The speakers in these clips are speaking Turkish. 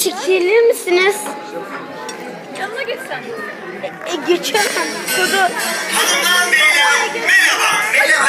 çekilir misiniz? Yanına geçsen. E, geçemem. Beyler merhaba. Merhaba.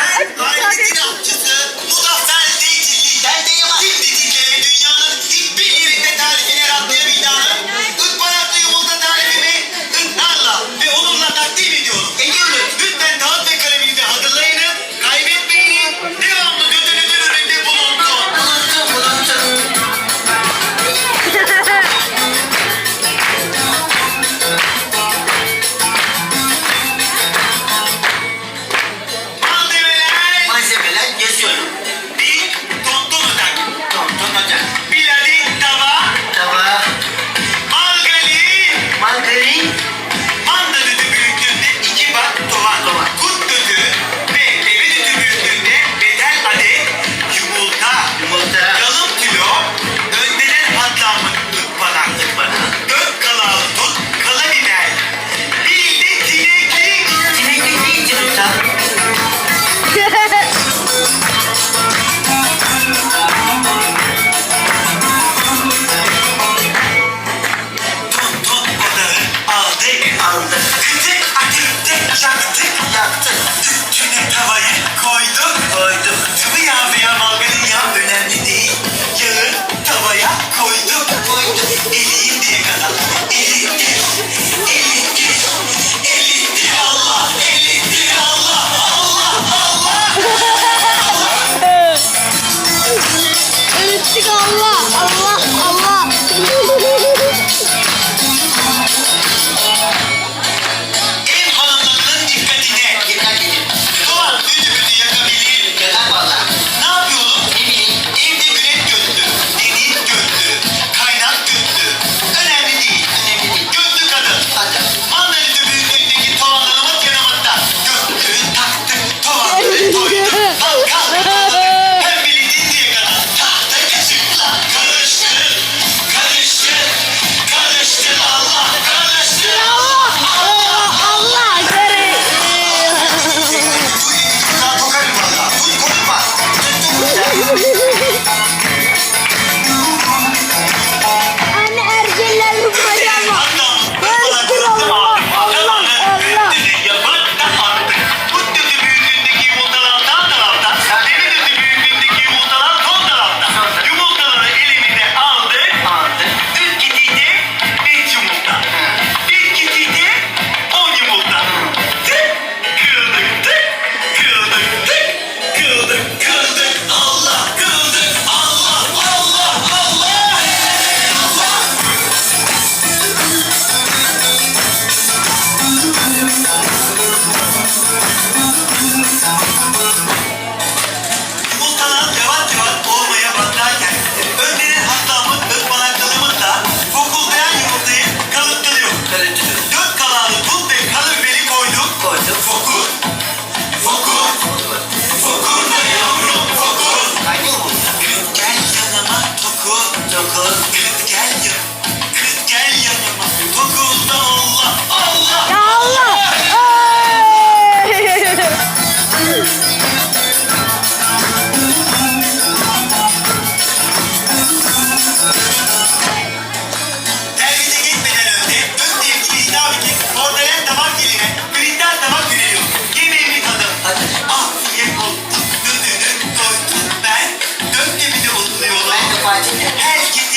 Yeah. watching.